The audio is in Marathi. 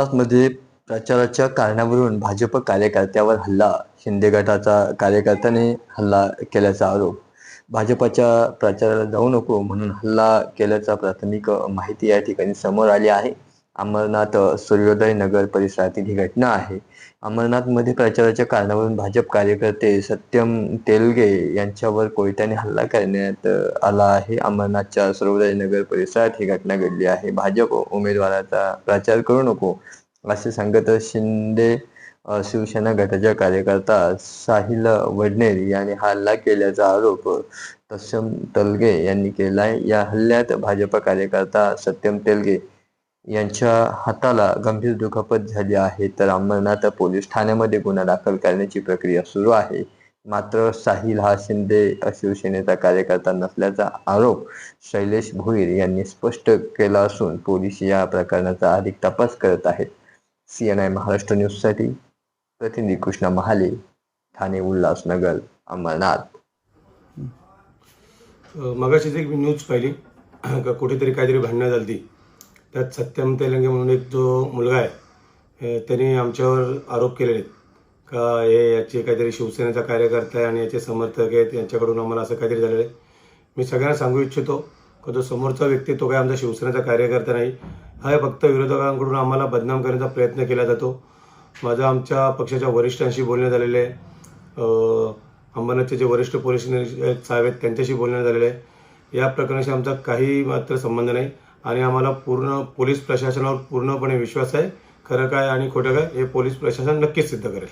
अंमरनाथमध्ये प्रचाराच्या कारणावरून भाजप कार्यकर्त्यावर हल्ला शिंदे गटाचा कार्यकर्त्याने हल्ला केल्याचा आरोप. भाजपाच्या प्रचाराला जाऊ नको म्हणून हल्ला केल्याचा प्राथमिक माहिती या ठिकाणी समोर आली आहे. अमरनाथ सूर्योदय नगर परिसरातील ही घटना आहे. अमरनाथमध्ये प्रचाराच्या कारणावरून भाजप कार्यकर्ते सत्यम तेलगे यांच्यावर कोयत्याने हल्ला करण्यात आला आहे. अमरनाथच्या सूर्योदय नगर परिसरात ही घटना घडली आहे. भाजप उमेदवाराचा प्रचार करू नको असे सांगत शिंदे शिवसेना गटाच्या कार्यकर्ता साहिल वडनेर यांनी हल्ला केल्याचा आरोप तस्यम तलगे यांनी केलाय. या हल्ल्यात भाजप कार्यकर्ता सत्यम तेलगे यांच्या हाताला गंभीर दुखापत झाली आहे. तर अंमरनाथ पोलीस ठाण्यामध्ये गुन्हा दाखल करण्याची प्रक्रिया सुरू आहे. मात्र साहिल हा शिंदे शिवसेनेचा कार्यकर्ता नसल्याचा आरोप शैलेश भोईर यांनी स्पष्ट केला असून पोलीस या प्रकरणाचा अधिक तपास करत आहेत. सी एन आय महाराष्ट्र न्यूजसाठी प्रतिनिधी कृष्णा महाले ठाणे उल्हासनगर अंमरनाथ मगाशीच एक न्यूज पाहिली. का कुठेतरी काहीतरी भांडणं झाली त्यात सत्यम तेलंगे म्हणून एक जो मुलगा आहे त्यांनी आमच्यावर आरोप केलेले आहेत. का हे याचे काहीतरी शिवसेनेचा कार्यकर्ता आहे आणि याचे समर्थक आहेत यांच्याकडून आम्हाला असं काहीतरी झालेलं आहे. मी सगळ्यांना सांगू इच्छितो का जो समोरचा व्यक्ती तो काय आमचा शिवसेनेचा कार्यकर्ता नाही. हा फक्त विरोधकांकडून आम्हाला बदनाम करण्याचा प्रयत्न केला जातो. माझं आमच्या पक्षाच्या वरिष्ठांशी बोलण्यात आलेलं आहे. अंबरनाथचे जे वरिष्ठ पोलीस साहेब आहेत त्यांच्याशी बोलण्यात आलेलं आहे. या प्रकरणाशी आमचा काही मात्र संबंध नाही. आणि आम्हाला पूर्ण पोलीस प्रशासनावर पूर्णपणे विश्वास आहे. खरं काय आणि खोटं काय हे पोलीस प्रशासन नक्कीच सिद्ध करेल.